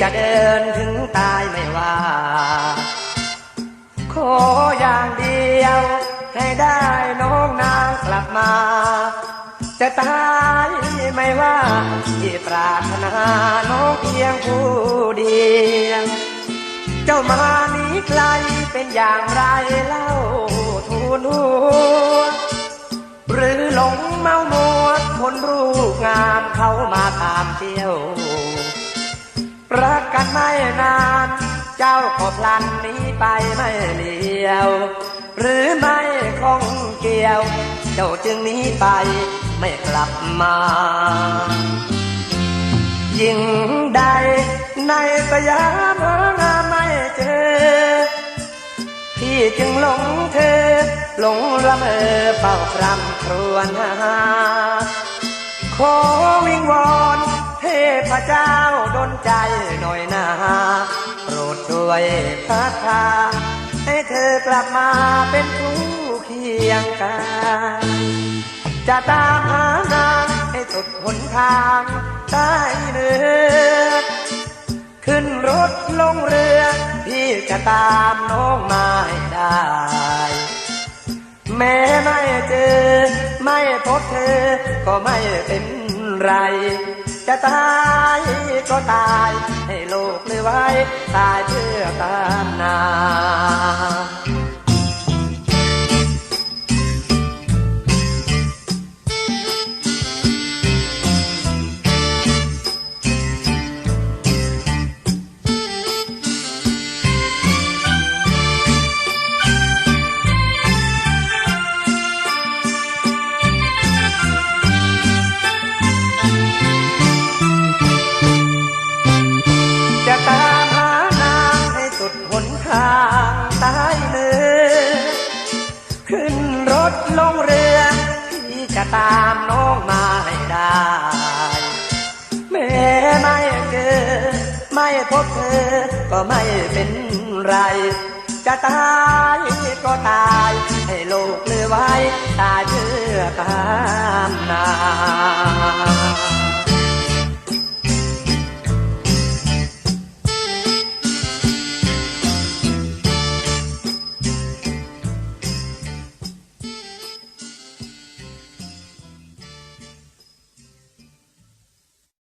จะเดินถึงตายไม่ว่า ขออย่างเดียว ให้ได้น้องนางกลับมา จะตายไม่ว่าที่ปรารถนาน้องเพียงผู้เดียวเจ้ามานี้ไกลเป็นอย่างไรเล่าทูลหัวหรือหลงเมามัวคนรูปงามเขามาตามเที่ยว รักกันไม่นาน เจ้าก็พลันหนี้ไปไม่เลี้ยว หรือไม่คงเกี่ยว เจ้าจึงหนี้ไปไม่กลับมา ยิ่งใดในสยามหางาไม่เจอ พี่จึงหลงเธอ หลงละเมอเฝ้าครำครวญหาขอวิงวอน เจ้าดลใจหน่อยนาโปรดช่วยพัดพาให้เธอกลับมาเป็นผู้เคียงกายจะตามหานางให้สุดหนทางได้เนื้อขึ้นรถลงเรือ พี่จะตามน้องมาให้ได้ แม้ไม่เจอ ไม่พบเธอ ก็ไม่เป็นไร จะตายก็ตาย ให้โลกเลยไว้ ตายเพื่อตามนา ลงเรือพี่จะตามน้องมาให้ได้แม้ไม่เจอไม่พบเธอ ก็ไม่เป็นไร จะตายก็ตาย ให้โลกเลือไว้ ตายเพื่อตามนา